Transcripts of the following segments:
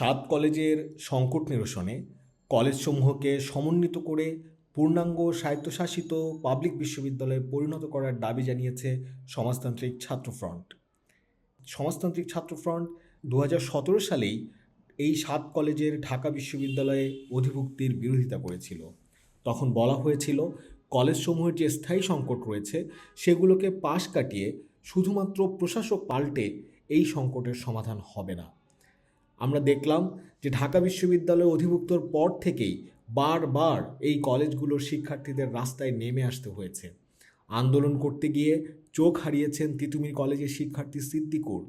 সাত কলেজের সংকট নিরসনে কলেজসমূহকে সমন্বিত করে পূর্ণাঙ্গ স্বায়ত্তশাসিত পাবলিক বিশ্ববিদ্যালয়ে পরিণত করার দাবি জানিয়েছে সমাজতান্ত্রিক ছাত্র ফ্রন্ট। সমাজতান্ত্রিক ছাত্র ফ্রন্ট দু সালেই এই সাত কলেজের ঢাকা বিশ্ববিদ্যালয়ে অধিভুক্তির বিরোধিতা করেছিল। তখন বলা হয়েছিল, কলেজসমূহের যে স্থায়ী সংকট রয়েছে, সেগুলোকে পাশ কাটিয়ে শুধুমাত্র প্রশাসক পাল্টে এই সংকটের সমাধান হবে না। আমরা দেখলাম যে ঢাকা বিশ্ববিদ্যালয়ে অধিভুক্তর পর থেকেই বারবার এই কলেজগুলোর শিক্ষার্থীদের রাস্তায় নেমে আসতে হয়েছে। আন্দোলন করতে গিয়ে চোখ হারিয়েছেন তিতুমির কলেজের শিক্ষার্থী সিদ্দিকুর।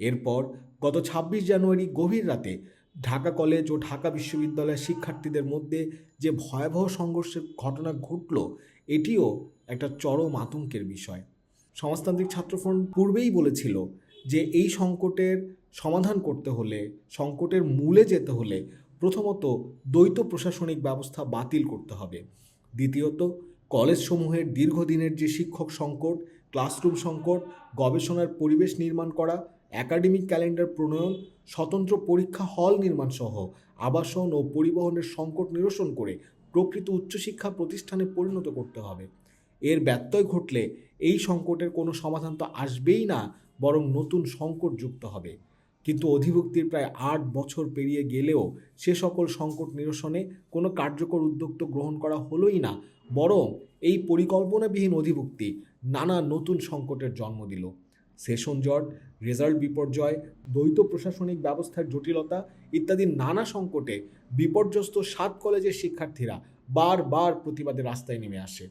এরপর গত ছাব্বিশ জানুয়ারি গভীর রাতে ঢাকা কলেজ ও ঢাকা বিশ্ববিদ্যালয়ের শিক্ষার্থীদের মধ্যে যে ভয়াবহ সংঘর্ষের ঘটনা ঘটল, এটিও একটা চরম আতঙ্কের বিষয়। সমাজতান্ত্রিক ছাত্রফ্রন্ট পূর্বেই বলেছিল যে এই সংকটের সমাধান করতে হলে, সংকটের মূলে যেতে হলে প্রথমত দ্বৈত প্রশাসনিক ব্যবস্থা বাতিল করতে হবে। দ্বিতীয়ত, কলেজসমূহের দীর্ঘদিনের যে শিক্ষক সংকট, ক্লাসরুম সংকট, গবেষণার পরিবেশ নির্মাণ করা, একাডেমিক ক্যালেন্ডার প্রণয়ন, স্বতন্ত্র পরীক্ষা হল নির্মাণ সহ আবাসন ও পরিবহনের সংকট নিরসন করে প্রকৃত উচ্চশিক্ষা প্রতিষ্ঠানে পরিণত করতে হবে। এর ব্যত্যয় ঘটলে এই সংকটের কোনো সমাধান তো আসবেই না, বরং নতুন সংকট যুক্ত হবে। কিন্তু অধিভুক্তির প্রায় আট বছর পেরিয়ে গেলেও সে সকল সংকট নিরসনে কোনো কার্যকর উদ্যোগ তো গ্রহণ করা হলোই না, বরং এই পরিকল্পনাবিহীন অধিভুক্তি নানা নতুন সংকটের জন্ম দিল। সেশন জট, রেজাল্ট বিপর্যয়, দ্বৈত প্রশাসনিক ব্যবস্থার জটিলতা ইত্যাদি নানা সংকটে বিপর্যস্ত সাত কলেজের শিক্ষার্থীরা বারবার প্রতিবাদে রাস্তায় নেমে আসে।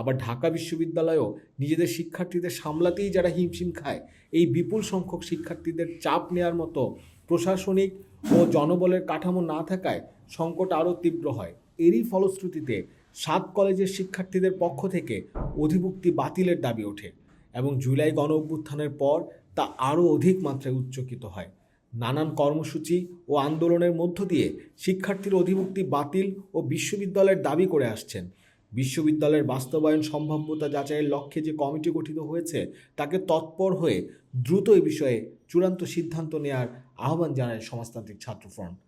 আবার ঢাকা বিশ্ববিদ্যালয়েও নিজেদের শিক্ষার্থীদের সামলাতেই যারা হিমশিম খায়, এই বিপুল সংখ্যক শিক্ষার্থীদের চাপ নেওয়ার মতো প্রশাসনিক ও জনবলের কাঠামো না থাকায় সংকট আরও তীব্র হয়। এরই ফলশ্রুতিতে সাত কলেজের শিক্ষার্থীদের পক্ষ থেকে অধিভুক্তি বাতিলের দাবি ওঠে এবং জুলাই গণ অভ্যুত্থানের পর তা আরও অধিক মাত্রায় উচ্চকিত হয়। নানান কর্মসূচি ও আন্দোলনের মধ্য দিয়ে শিক্ষার্থীর অধিভুক্তি বাতিল ও বিশ্ববিদ্যালয়ের দাবি করে আসছেন। বিশ্ববিদ্যালয়ের বাস্তবায়ন সম্ভাব্যতা যাচাইয়ের লক্ষ্যে যে কমিটি গঠিত হয়েছে, তাকে তৎপর হয়ে দ্রুত এ বিষয়ে চূড়ান্ত সিদ্ধান্ত নেওয়ার আহ্বান জানায় সমাজতান্ত্রিক ছাত্র ফ্রন্ট।